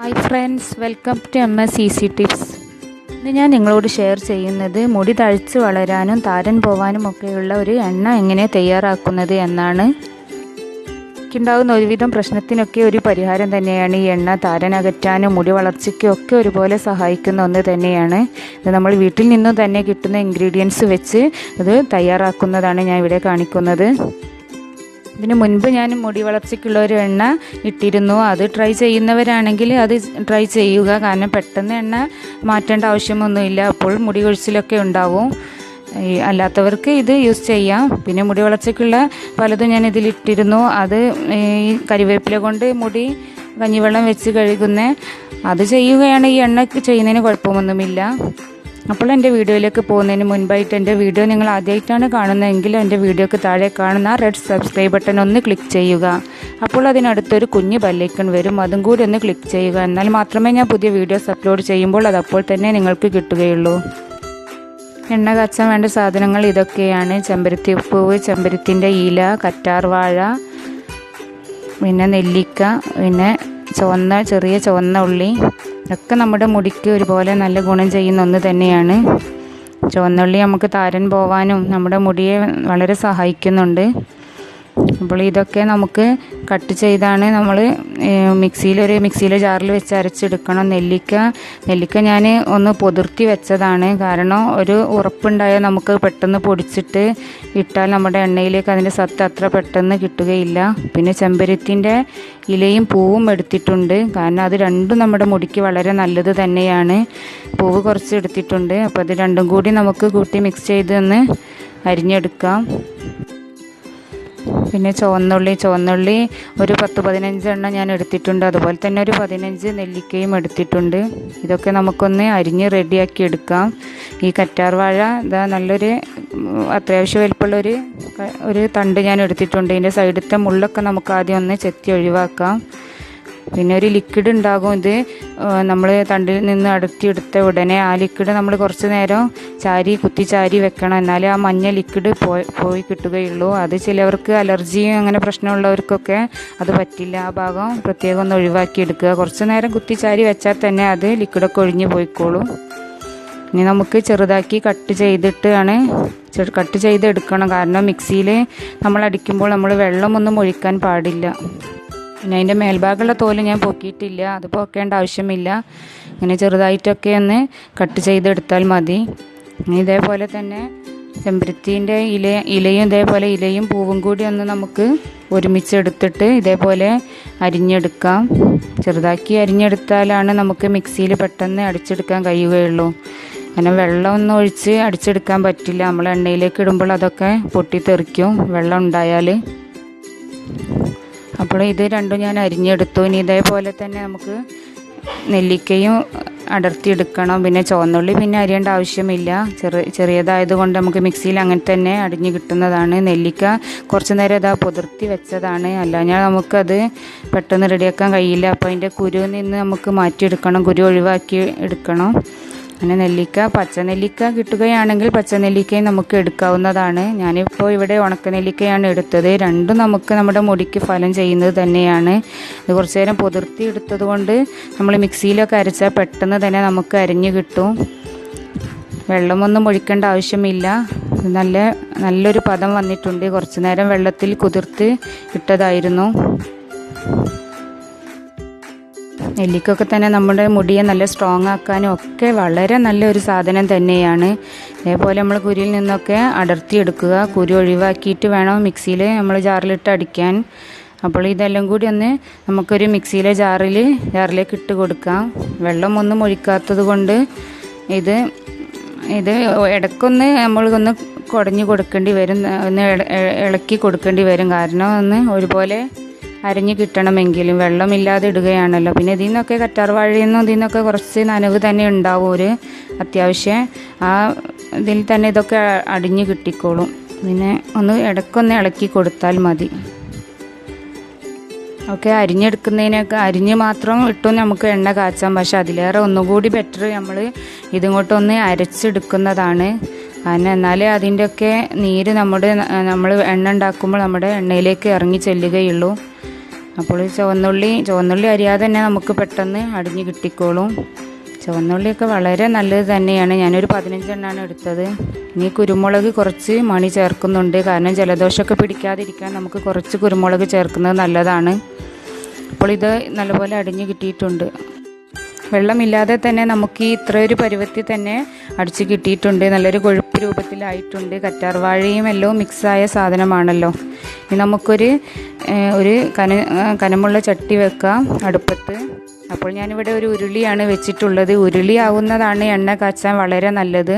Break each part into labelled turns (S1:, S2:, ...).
S1: Hi friends welcome to M S C tips ഇന്ന് ഞാൻ നിങ്ങളോട് ഷെയർ ചെയ്യുന്നത് മുടി തഴച്ച് വളരാനും താരൻ പോവാനും ഒക്കെയുള്ള ഒരു എണ്ണ എങ്ങനെ തയ്യാറാക്കുന്നത് എന്നാണ്. എനിക്കുണ്ടാകുന്ന ഒരുവിധം പ്രശ്നത്തിനൊക്കെ ഒരു പരിഹാരം തന്നെയാണ് ഈ എണ്ണ. താരൻ അകറ്റാനും മുടി വളർച്ചയ്ക്കും ഒക്കെ ഒരുപോലെ സഹായിക്കുന്ന ഒന്ന് തന്നെയാണ്. ഇത് നമ്മൾ വീട്ടിൽ നിന്നും തന്നെ കിട്ടുന്ന ഇൻഗ്രീഡിയൻസ് വെച്ച് ഇത് തയ്യാറാക്കുന്നതാണ് ഞാൻ ഇവിടെ കാണിക്കുന്നത്. ഇതിന് മുൻപ് ഞാൻ മുടി വളർച്ചയ്ക്കുള്ള ഒരു എണ്ണ ഇട്ടിരുന്നു. അത് ട്രൈ ചെയ്യുന്നവരാണെങ്കിൽ അത് ട്രൈ ചെയ്യുക. കാരണം പെട്ടെന്ന് എണ്ണ മാറ്റേണ്ട ആവശ്യമൊന്നുമില്ല. അപ്പോൾ മുടി കൊഴിച്ചിലൊക്കെ ഉണ്ടാവും. അല്ലാത്തവർക്ക് ഇത് യൂസ് ചെയ്യാം. പിന്നെ മുടി വളർച്ചയ്ക്കുള്ള പലതും ഞാൻ ഇതിലിട്ടിരുന്നു. അത് ഈ കരിവേപ്പില കൊണ്ട് മുടി കഞ്ഞിവെള്ളം വെച്ച് കഴുകുന്ന അത് ചെയ്യുകയാണ് ഈ എണ്ണ ചെയ്യുന്നതിന് കുഴപ്പമൊന്നുമില്ല. അപ്പോൾ എന്റെ വീഡിയോയിലേക്ക് പോകുന്നതിന് മുൻപായിട്ട് എന്റെ വീഡിയോ നിങ്ങൾ ആദ്യമായിട്ടാണ് കാണുന്നതെങ്കിൽ എന്റെ വീഡിയോക്ക് താഴെ കാണുന്ന റെഡ് സബ്സ്ക്രൈബ് ബട്ടൺ ഒന്ന് ക്ലിക്ക് ചെയ്യുക. അപ്പോൾ അതിനടുത്തൊരു കുഞ്ഞ് ബെല്ലൈക്കൺ വരും. അതും കൂടി ഒന്ന് ക്ലിക്ക് ചെയ്യുക. എന്നാൽ മാത്രമേ ഞാൻ പുതിയ വീഡിയോസ് അപ്ലോഡ് ചെയ്യുമ്പോൾ അത് അപ്പോൾ തന്നെ നിങ്ങൾക്ക് കിട്ടുകയുള്ളൂ. എണ്ണ കച്ചാൻ വേണ്ട സാധനങ്ങൾ ഇതൊക്കെയാണ്. ചെമ്പരത്തി ഉപ്പ് ചെമ്പരത്തിന്റെ ഇല കറ്റാർ വാഴ പിന്നെ നെല്ലിക്ക പിന്നെ ചുവന്ന ചെറിയ ചുവന്ന ഉള്ളി ഒക്കെ നമ്മുടെ മുടിക്ക് ഒരുപോലെ നല്ല ഗുണം ചെയ്യുന്ന ഒന്ന് തന്നെയാണ്. ചുവന്നുള്ളി നമുക്ക് താരൻ പോവാനും നമ്മുടെ മുടിയെ വളരെ സഹായിക്കുന്നുണ്ട്. അപ്പോൾ ഇതൊക്കെ നമുക്ക് കട്ട് ചെയ്താണ് നമ്മൾ മിക്സിയിൽ ഒരു മിക്സിയിലെ ജാറിൽ വെച്ച് അരച്ചെടുക്കണം. നെല്ലിക്ക നെല്ലിക്ക ഞാൻ ഒന്ന് പൊതിർത്തി വെച്ചതാണ്. കാരണം ഒരു ഉറപ്പുണ്ടായാൽ നമുക്ക് പെട്ടെന്ന് പൊടിച്ചിട്ട് ഇട്ടാൽ നമ്മുടെ എണ്ണയിലേക്ക് അതിന്റെ സത്ത് അത്ര പെട്ടെന്ന് കിട്ടുകയില്ല. പിന്നെ ചെമ്പരത്തിന്റെ ഇലയും പൂവും എടുത്തിട്ടുണ്ട്. കാരണം അത് രണ്ടും നമ്മുടെ മുടിക്ക് വളരെ നല്ലത് തന്നെയാണ്. പൂവ് കുറച്ച് എടുത്തിട്ടുണ്ട്. അപ്പോൾ അത് രണ്ടും കൂടി നമുക്ക് കൂട്ടി മിക്സ് ചെയ്ത് ഒന്ന് അരിഞ്ഞെടുക്കാം. പിന്നെ ചുവന്നുള്ളി ചുവന്നുള്ളി ഒരു പത്ത് പതിനഞ്ചെണ്ണം ഞാൻ എടുത്തിട്ടുണ്ട്. അതുപോലെ തന്നെ ഒരു പതിനഞ്ച് നെല്ലിക്കയും എടുത്തിട്ടുണ്ട്. ഇതൊക്കെ നമുക്കൊന്ന് അരിഞ്ഞ് റെഡിയാക്കി എടുക്കാം. ഈ കറ്റാർ വാഴ ഇതാ നല്ലൊരു അത്യാവശ്യം വലിപ്പമുള്ളൊരു ഒരു തണ്ട് ഞാൻ എടുത്തിട്ടുണ്ട്. ഇതിന്റെ സൈഡിലത്തെ മുള്ളൊക്കെ നമുക്ക് ആദ്യം ഒന്ന് ചെത്തി ഒഴിവാക്കാം. പിന്നെ ഒരു ലിക്വിഡ് ഉണ്ടാകും. ഇത് നമ്മൾ തണ്ടിൽ നിന്ന് അടുത്തിയെടുത്ത ഉടനെ ആ ലിക്വിഡ് നമ്മൾ കുറച്ച് നേരം ചാരി കുത്തി ചാരി വെക്കണം. എന്നാലേ ആ മഞ്ഞ ലിക്വിഡ് പോയി പോയി കിട്ടുകയുള്ളൂ. അത് ചിലവർക്ക് അലർജിയും അങ്ങനെ പ്രശ്നമുള്ളവർക്കൊക്കെ അത് പറ്റില്ല. ആ ഭാഗം പ്രത്യേകം ഒന്ന് ഒഴിവാക്കി എടുക്കുക. കുറച്ച് നേരം കുത്തി ചാരി വെച്ചാൽ തന്നെ അത് ലിക്വിഡൊക്കെ ഒഴിഞ്ഞു പോയിക്കോളും. ഇനി നമുക്ക് ചെറുതാക്കി കട്ട് ചെയ്തിട്ടാണ് കട്ട് ചെയ്തെടുക്കണം. കാരണം മിക്സിയിൽ നമ്മൾ അടിക്കുമ്പോൾ നമ്മൾ വെള്ളമൊന്നും ഒഴിക്കാൻ പാടില്ല. പിന്നെ അതിന്റെ മേൽഭാഗമുള്ള തോൽ ഞാൻ പൊക്കിയിട്ടില്ല. അത് പൊക്കേണ്ട ആവശ്യമില്ല. ഇങ്ങനെ ചെറുതായിട്ടൊക്കെ ഒന്ന് കട്ട് ചെയ്തെടുത്താൽ മതി. ഇതേപോലെ തന്നെ ചെമ്പരത്തിന്റെ ഇല ഇലയും ഇതേപോലെ ഇലയും പൂവും കൂടി ഒന്ന് നമുക്ക് ഒരുമിച്ച് എടുത്തിട്ട് ഇതേപോലെ അരിഞ്ഞെടുക്കാം. ചെറുതാക്കി അരിഞ്ഞെടുത്താലാണ് നമുക്ക് മിക്സിയിൽ പെട്ടെന്ന് അടിച്ചെടുക്കാൻ കഴിയുകയുള്ളൂ. അങ്ങനെ വെള്ളം ഒന്നും ഒഴിച്ച് അടിച്ചെടുക്കാൻ പറ്റില്ല. നമ്മൾ എണ്ണയിലേക്ക് ഇടുമ്പോൾ അതൊക്കെ പൊട്ടിത്തെറിക്കും. വെള്ളം ഉണ്ടായാൽ അപ്പോൾ ഇത് രണ്ടും ഞാൻ അരിഞ്ഞെടുത്തു. ഇനി ഇതേപോലെ തന്നെ നമുക്ക് നെല്ലിക്കയും അടർത്തിയെടുക്കണം പിന്നെ ചുവന്നുള്ളി പിന്നെ അരിയേണ്ട ആവശ്യമില്ല. ചെറു ചെറിയതായത് കൊണ്ട് നമുക്ക് മിക്സിയിൽ അങ്ങനെ തന്നെ അടിഞ്ഞു കിട്ടുന്നതാണ്. നെല്ലിക്ക കുറച്ച് നേരം ഇതാ പുതിർത്തി വെച്ചതാണ്. അല്ലാഞ്ഞാൽ നമുക്കത് പെട്ടെന്ന് റെഡിയാക്കാൻ കഴിയില്ല. അപ്പോൾ അതിന്റെ കുരു നിന്ന് നമുക്ക് മാറ്റിയെടുക്കണം. കുരു ഒഴിവാക്കി എടുക്കണം. അങ്ങനെ നെല്ലിക്ക പച്ച നെല്ലിക്ക കിട്ടുകയാണെങ്കിൽ പച്ച നെല്ലിക്കയും നമുക്ക് എടുക്കാവുന്നതാണ്. ഞാനിപ്പോൾ ഇവിടെ ഉണക്ക നെല്ലിക്കയാണ് എടുത്തത്. രണ്ടും നമുക്ക് നമ്മുടെ മുടിക്ക് ഫലം ചെയ്യുന്നത് തന്നെയാണ്. ഇത് കുറച്ച് നേരം പുതിർത്തി എടുത്തത് കൊണ്ട് നമ്മൾ മിക്സിയിലൊക്കെ അരച്ചാൽ പെട്ടെന്ന് തന്നെ നമുക്ക് അരിഞ്ഞു കിട്ടും. വെള്ളമൊന്നും ഒഴിക്കേണ്ട ആവശ്യമില്ല. നല്ല നല്ലൊരു പദം വന്നിട്ടുണ്ട്. കുറച്ച് നേരം വെള്ളത്തിൽ കുതിർത്ത് ഇട്ടതായിരുന്നു. നെല്ലിക്കൊക്കെ തന്നെ നമ്മുടെ മുടിയെ നല്ല സ്ട്രോങ് ആക്കാനും ഒക്കെ വളരെ നല്ലൊരു സാധനം തന്നെയാണ്. അതേപോലെ നമ്മൾ കുരിയിൽ നിന്നൊക്കെ അടർത്തിയെടുക്കുക കുരു ഒഴിവാക്കിയിട്ട് വേണം മിക്സിയിൽ നമ്മൾ ജാറിലിട്ട് അടിക്കാൻ. അപ്പോൾ ഇതെല്ലാം കൂടി ഒന്ന് നമുക്കൊരു മിക്സിയിലെ ജാറിൽ ജാറിലേക്ക് ഇട്ട് കൊടുക്കാം. വെള്ളം ഒന്നും ഒഴിക്കാത്തത് കൊണ്ട് ഇത് ഇത് ഇടയ്ക്കൊന്ന് നമ്മളൊന്ന് കുടഞ്ഞു കൊടുക്കേണ്ടി വരും ഒന്ന് ഇളക്കി കൊടുക്കേണ്ടി വരും. കാരണം ഒന്ന് ഒരുപോലെ അരിഞ്ഞ് കിട്ടണമെങ്കിലും വെള്ളമില്ലാതെ ഇടുകയാണല്ലോ. പിന്നെ ഇതിൽ നിന്നൊക്കെ കറ്റാർവാഴയിൽ നിന്നും ഇതിൽ നിന്നൊക്കെ കുറച്ച് നനവ് തന്നെ ഉണ്ടാവും ഒരു അത്യാവശ്യം. ആ ഇതിൽ തന്നെ ഇതൊക്കെ അടിഞ്ഞ് കിട്ടിക്കോളും. പിന്നെ ഒന്ന് ഇടയ്ക്കൊന്ന് ഇളക്കി കൊടുത്താൽ മതി. ഒക്കെ അരിഞ്ഞെടുക്കുന്നതിനൊക്കെ അരിഞ്ഞ് മാത്രം ഇട്ടും നമുക്ക് എണ്ണ കാച്ചാം. പക്ഷെ അതിലേറെ ഒന്നുകൂടി ബെറ്റർ നമ്മൾ ഇതിങ്ങോട്ടൊന്ന് അരച്ചെടുക്കുന്നതാണ്. കാരണം എന്നാലേ അതിന്റെയൊക്കെ നീര് നമ്മുടെ നമ്മൾ എണ്ണ ഉണ്ടാക്കുമ്പോൾ നമ്മുടെ എണ്ണയിലേക്ക് ഇറങ്ങി ചെല്ലുകയുള്ളൂ. അപ്പോൾ ചുവന്നുള്ളി ചുവന്നുള്ളി അരിയാതെ തന്നെ നമുക്ക് പെട്ടെന്ന് അടിഞ്ഞ് കിട്ടിക്കോളും. ചുവന്നുള്ളിയൊക്കെ വളരെ നല്ലത് തന്നെയാണ്. ഞാനൊരു പതിനഞ്ചെണ്ണാണ് എടുത്തത്. ഇനി കുരുമുളക് കുറച്ച് മണി ചേർക്കുന്നുണ്ട്. കാരണം ജലദോഷമൊക്കെ പിടിക്കാതിരിക്കാൻ നമുക്ക് കുറച്ച് കുരുമുളക് ചേർക്കുന്നത് നല്ലതാണ്. അപ്പോൾ ഇത് നല്ലപോലെ അടിഞ്ഞ് കിട്ടിയിട്ടുണ്ട്. വെള്ളമില്ലാതെ തന്നെ നമുക്ക് ഈ ഇത്രയൊരു പരുവത്തിൽ തന്നെ അടിച്ച് കിട്ടിയിട്ടുണ്ട്. നല്ലൊരു കൊഴുപ്പ് രൂപത്തിലായിട്ടുണ്ട്. കറ്റാർവാഴയും എല്ലാം മിക്സായ സാധനമാണല്ലോ. ഇനി നമുക്കൊരു ഒരു കന കനമുള്ള ചട്ടി വെക്കാം അടുപ്പത്ത്. അപ്പോൾ ഞാനിവിടെ ഒരു ഉരുളിയാണ് വെച്ചിട്ടുള്ളത്. ഉരുളി ആവുന്നതാണ് എണ്ണ കാച്ചാൻ വളരെ നല്ലത്.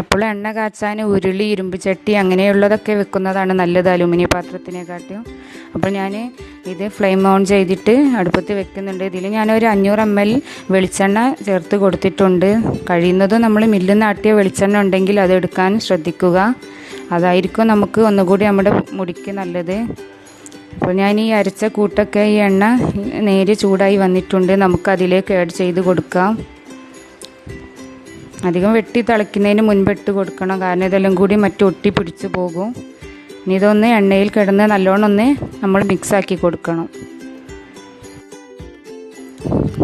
S1: എപ്പോഴും എണ്ണ കാച്ചാൻ ഉരുളി ഇരുമ്പ് ചട്ടി അങ്ങനെയുള്ളതൊക്കെ വെക്കുന്നതാണ് നല്ലത് അലുമിനിയം പാത്രത്തിനെക്കാട്ടിയും അപ്പോൾ ഞാൻ ഇത് ഫ്ലെയിം ഓൺ ചെയ്തിട്ട് അടുപ്പത്ത് വെക്കുന്നുണ്ട്. ഇതിൽ ഞാനൊരു അഞ്ഞൂറ് എം എൽ വെളിച്ചെണ്ണ ചേർത്ത് കൊടുത്തിട്ടുണ്ട്. കഴിയുന്നതും നമ്മൾ മില്ലിൽ നാട്ടിയ വെളിച്ചെണ്ണ ഉണ്ടെങ്കിൽ അത് എടുക്കാൻ ശ്രദ്ധിക്കുക. അതായിരിക്കും നമുക്ക് ഒന്നുകൂടി നമ്മുടെ മുടിക്ക് നല്ലത്. അപ്പോൾ ഞാൻ ഈ അരച്ച കൂട്ടൊക്കെ ഈ എണ്ണ നേരെ ചൂടായി വന്നിട്ടുണ്ട്. നമുക്ക് അതിലേക്ക് ആഡ് ചെയ്ത് കൊടുക്കാം. അധികം വെട്ടി തിളയ്ക്കുന്നതിന് മുൻപ് ഇട്ട് കൊടുക്കണം. കാരണം ഇതെല്ലാം കൂടി മറ്റൊട്ടി പിടിച്ചു പോകും. ഇനി ഇതൊന്ന് എണ്ണയിൽ കിടന്ന് നല്ലോണം ഒന്ന് നമ്മൾ മിക്സാക്കി കൊടുക്കണം.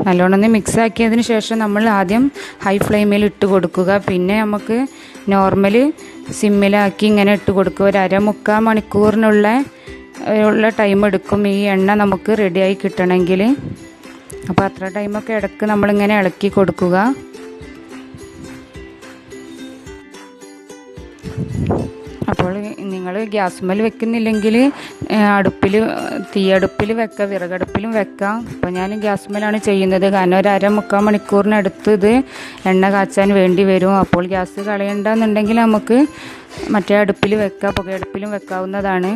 S1: നല്ലോണം ഒന്ന് മിക്സ് ആക്കിയതിന് ശേഷം നമ്മൾ ആദ്യം ഹൈ ഫ്ലെയിമിൽ ഇട്ട് കൊടുക്കുക. പിന്നെ നമുക്ക് നോർമൽ സിമ്മിലാക്കി ഇങ്ങനെ ഇട്ട് കൊടുക്കുക. ഒരു അര മുക്കാൽ മണിക്കൂറിനുള്ള ഉള്ള ടൈം എടുക്കും. ഈ എണ്ണ നമുക്ക് റെഡിയായി കിട്ടണമെങ്കിൽ. അപ്പോൾ അത്ര ടൈമൊക്കെ ഇടയ്ക്ക് നമ്മളിങ്ങനെ ഇളക്കി കൊടുക്കുക. നിങ്ങൾ ഗ്യാസ്മേൽ വെക്കുന്നില്ലെങ്കിൽ അടുപ്പിൽ തീയടുപ്പിൽ വെക്കാം വിറകടുപ്പിലും വെക്കാം. അപ്പോൾ ഞാൻ ഗ്യാസ്മേലാണ് ചെയ്യുന്നത്. കാരണം ഒരു അര മുക്കാൽ മണിക്കൂറിനടുത്ത് ഇത് എണ്ണ കാച്ചാൻ വേണ്ടി വരും. അപ്പോൾ ഗ്യാസ് കളയണ്ടെന്നുണ്ടെങ്കിൽ നമുക്ക് മറ്റേ അടുപ്പിൽ വെക്കാം പുകയടുപ്പിലും വെക്കാവുന്നതാണ്.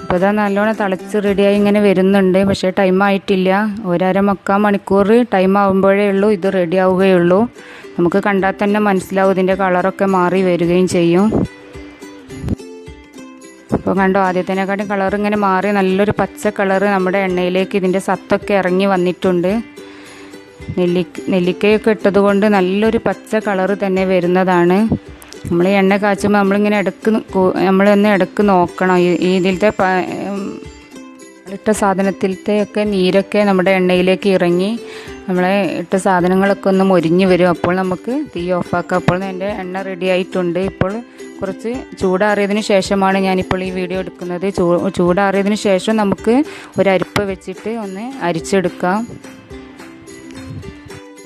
S1: അപ്പോൾ ഇതാ നല്ലോണം തിളച്ച് റെഡിയായി ഇങ്ങനെ വരുന്നുണ്ട്. പക്ഷേ ടൈം ആയിട്ടില്ല. ഒരര മുക്കാൽ മണിക്കൂർ ടൈം ആകുമ്പോഴേ ഉള്ളൂ. ഇത് റെഡി ആവുകയുള്ളൂ. നമുക്ക് കണ്ടാൽ തന്നെ മനസ്സിലാവും ഇതിന്റെ കളറൊക്കെ മാറി വരികയും ചെയ്യും. അപ്പോൾ കണ്ടോ ആദ്യത്തേനെക്കാട്ടും കളർ ഇങ്ങനെ മാറി. നല്ലൊരു പച്ച കളർ നമ്മുടെ എണ്ണയിലേക്ക് ഇതിന്റെ സത്തൊക്കെ ഇറങ്ങി വന്നിട്ടുണ്ട്. നെല്ലി നെല്ലിക്കയൊക്കെ ഇട്ടത് കൊണ്ട് നല്ലൊരു പച്ച കളർ തന്നെ വരുന്നതാണ്. നമ്മൾ ഈ എണ്ണ കാച്ചുമ്പോൾ നമ്മളിങ്ങനെ ഇടയ്ക്ക് നമ്മളൊന്ന് ഇടയ്ക്ക് നോക്കണം. ഈ ഇതിലത്തെ ഇട്ട സാധനത്തിലത്തെ ഒക്കെ നീരൊക്കെ നമ്മുടെ എണ്ണയിലേക്ക് ഇറങ്ങി നമ്മളെ ഇട്ട സാധനങ്ങളൊക്കെ ഒന്ന് മൊരിഞ്ഞ് വരും. അപ്പോൾ നമുക്ക് തീ ഓഫാക്കാം. അപ്പോൾ എന്റെ എണ്ണ റെഡി ആയിട്ടുണ്ട്. ഇപ്പോൾ കുറച്ച് ചൂടാറിയതിന് ശേഷമാണ് ഞാനിപ്പോൾ ഈ വീഡിയോ എടുക്കുന്നത്. ചൂ ചൂടാറിയതിന് ശേഷം നമുക്ക് ഒരു അരിപ്പ വെച്ചിട്ട് ഒന്ന് അരിച്ചെടുക്കാം.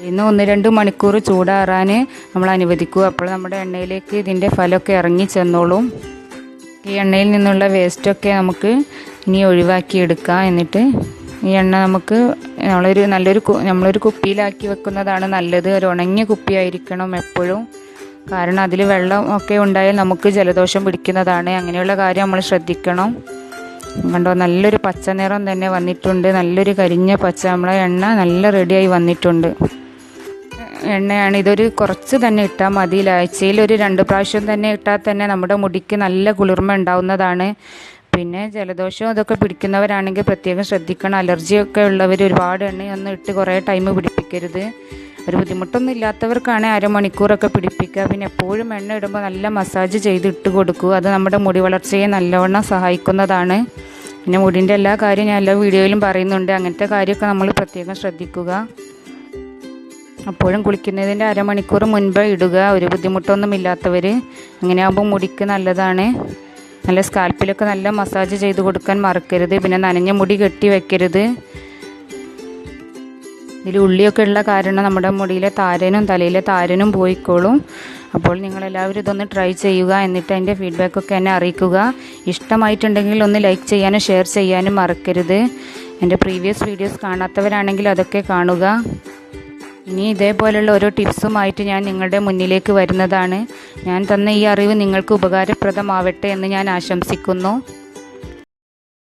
S1: ഇന്ന് ഒന്ന് രണ്ട് മണിക്കൂർ ചൂടാറാൻ നമ്മൾ അനുവദിക്കുക അപ്പോൾ നമ്മുടെ എണ്ണയിലേക്ക് ഇതിന്റെ ഫലമൊക്കെ ഇറങ്ങി ചെന്നോളും. ഈ എണ്ണയിൽ നിന്നുള്ള വേസ്റ്റൊക്കെ നമുക്ക് ഇനി ഒഴിവാക്കിയെടുക്കാം. എന്നിട്ട് ഈ എണ്ണ നമുക്ക് നമ്മളൊരു നല്ലൊരു നമ്മളൊരു കുപ്പിയിലാക്കി വെക്കുന്നതാണ് നല്ലത്. ഒരു ഉണങ്ങിയ കുപ്പിയായിരിക്കണം എപ്പോഴും. കാരണം അതിൽ വെള്ളം ഒക്കെ ഉണ്ടായാൽ നമുക്ക് ജലദോഷം പിടിക്കുന്നതാണ്. അങ്ങനെയുള്ള കാര്യം നമ്മൾ ശ്രദ്ധിക്കണം. കണ്ടോ? നല്ലൊരു പച്ച നിറം തന്നെ വന്നിട്ടുണ്ട്. നല്ലൊരു കരിഞ്ഞ പച്ച. നമ്മളെ എണ്ണ നല്ല റെഡിയായി വന്നിട്ടുണ്ട്. എണ്ണയാണ് ഇതൊരു കുറച്ച് തന്നെ ഇട്ടാൽ മതി. ആഴ്ചയിൽ ഒരു രണ്ട് പ്രാവശ്യം തന്നെ ഇട്ടാൽ തന്നെ നമ്മുടെ മുടിക്ക് നല്ല കുളിർമ ഉണ്ടാവുന്നതാണ്. പിന്നെ ജലദോഷം അതൊക്കെ പിടിക്കുന്നവരാണെങ്കിൽ പ്രത്യേകം ശ്രദ്ധിക്കണം. അലർജിയൊക്കെ ഉള്ളവർ ഒരുപാട് എണ്ണയൊന്നും ഇട്ട് കുറേ ടൈം പിടിപ്പിക്കരുത്. ഒരു ബുദ്ധിമുട്ടൊന്നും ഇല്ലാത്തവർക്കാണ് അരമണിക്കൂറൊക്കെ പിടിപ്പിക്കുക. പിന്നെ എപ്പോഴും എണ്ണ ഇടുമ്പോൾ നല്ല മസാജ് ചെയ്ത് ഇട്ട് കൊടുക്കുക. അത് നമ്മുടെ മുടി വളർച്ചയെ നല്ലവണ്ണം സഹായിക്കുന്നതാണ്. പിന്നെ മുടിന്റെ എല്ലാ കാര്യവും ഞാൻ എല്ലാ വീഡിയോയിലും പറയുന്നുണ്ട്. അങ്ങനത്തെ കാര്യമൊക്കെ നമ്മൾ പ്രത്യേകം ശ്രദ്ധിക്കുക. അപ്പോഴും കുളിക്കുന്നതിന്റെ അരമണിക്കൂർ മുൻപ് ഇടുക. ഒരു ബുദ്ധിമുട്ടൊന്നും ഇല്ലാത്തവർ അങ്ങനെ ആകുമ്പോൾ മുടിക്ക് നല്ലതാണ്. നല്ല സ്കാൽപ്പിലൊക്കെ നല്ല മസാജ് ചെയ്ത് കൊടുക്കാൻ മറക്കരുത്. പിന്നെ നനഞ്ഞ മുടി കെട്ടി വെക്കരുത്. ഇതിൽ ഉള്ളിയൊക്കെ ഉള്ള കാരണം നമ്മുടെ മുടിയിലെ താരനും തലയിലെ താരനും പോയിക്കോളും. അപ്പോൾ നിങ്ങളെല്ലാവരും ഇതൊന്ന് ട്രൈ ചെയ്യുക എന്നിട്ട് അതിന്റെ ഫീഡ്ബാക്കൊക്കെ എന്നെ അറിയിക്കുക. ഇഷ്ടമായിട്ടുണ്ടെങ്കിൽ ഒന്ന് ലൈക്ക് ചെയ്യാനും ഷെയർ ചെയ്യാനും മറക്കരുത്. എന്റെ പ്രീവിയസ് വീഡിയോസ് കാണാത്തവരാണെങ്കിൽ അതൊക്കെ കാണുക. ഇനി ഇതേപോലെയുള്ള ഓരോ ടിപ്സുമായിട്ട് ഞാൻ നിങ്ങളുടെ മുന്നിലേക്ക് വരുന്നതാണ്. ഞാൻ തന്ന ഈ അറിവ് നിങ്ങൾക്ക് ഉപകാരപ്രദമാവട്ടെ എന്ന് ഞാൻ ആശംസിക്കുന്നു.